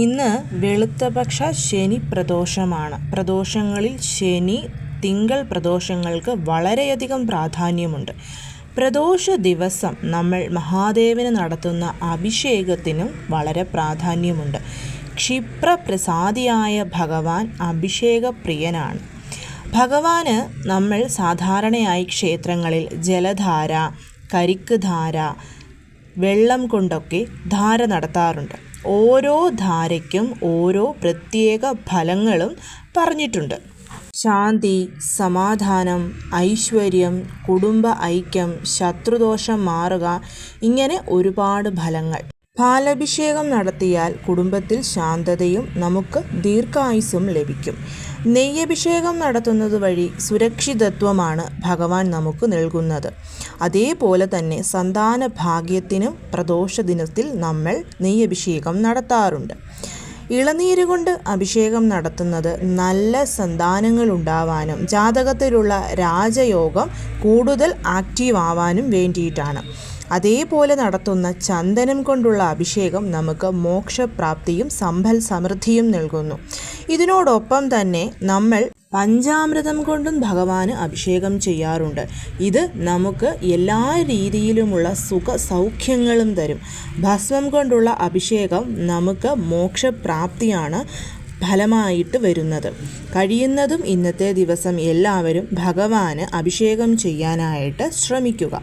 ഇന്ന് വെളുത്തപക്ഷ ശനി പ്രദോഷമാണ്. പ്രദോഷങ്ങളിൽ ശനി തിങ്കൾ പ്രദോഷങ്ങൾക്ക് വളരെയധികം പ്രാധാന്യമുണ്ട്. പ്രദോഷ ദിവസം നമ്മൾ മഹാദേവന് നടത്തുന്ന അഭിഷേകത്തിനും വളരെ പ്രാധാന്യമുണ്ട്. ക്ഷിപ്രപ്രസാദിയായ ഭഗവാൻ അഭിഷേകപ്രിയനാണ്. ഭഗവാന് നമ്മൾ സാധാരണയായി ക്ഷേത്രങ്ങളിൽ ജലധാര കരിക്ക് ധാര വെള്ളം കൊണ്ടൊക്കെ ധാര നടത്താറുണ്ട്. ഓരോ ധാരയ്ക്കും ഓരോ പ്രത്യേക ഫലങ്ങളും പറഞ്ഞിട്ടുണ്ട്. ശാന്തി സമാധാനം ഐശ്വര്യം കുടുംബ ഐക്യം ശത്രുദോഷം മാറുക ഇങ്ങനെ ഒരുപാട് ഫലങ്ങൾ. പാലഭിഷേകം നടത്തിയാൽ കുടുംബത്തിൽ ശാന്തതയും നമുക്ക് ദീർഘായുസ്സും ലഭിക്കും. നെയ്യഭിഷേകം നടത്തുന്നത് വഴി സുരക്ഷിതത്വമാണ് ഭഗവാൻ നമുക്ക് നൽകുന്നത്. അതേപോലെ തന്നെ സന്താന ഭാഗ്യത്തിനും പ്രദോഷ ദിനത്തിൽ നമ്മൾ നെയ്യഭിഷേകം നടത്താറുണ്ട്. ഇളനീര് കൊണ്ട് അഭിഷേകം നടത്തുന്നത് നല്ല സന്താനങ്ങൾ ഉണ്ടാവാനും ജാതകത്തിലുള്ള രാജയോഗം കൂടുതൽ ആക്റ്റീവ് ആവാനും വേണ്ടിയിട്ടാണ്. അതേപോലെ നടത്തുന്ന ചന്ദനം കൊണ്ടുള്ള അഭിഷേകം നമുക്ക് മോക്ഷപ്രാപ്തിയും സമ്പൽ സമൃദ്ധിയും നൽകുന്നു. ഇതിനോടൊപ്പം തന്നെ നമ്മൾ പഞ്ചാമൃതം കൊണ്ടും ഭഗവാന് അഭിഷേകം ചെയ്യാറുണ്ട്. ഇത് നമുക്ക് എല്ലാ രീതിയിലുമുള്ള സുഖ സൗഖ്യങ്ങളും തരും. ഭസ്മം കൊണ്ടുള്ള അഭിഷേകം നമുക്ക് മോക്ഷപ്രാപ്തിയാണ് ഫലമായിട്ട് വരുന്നത്. കഴിയുന്നതും ഇന്നത്തെ ദിവസം എല്ലാവരും ഭഗവാന് അഭിഷേകം ചെയ്യാനായിട്ട് ശ്രമിക്കുക.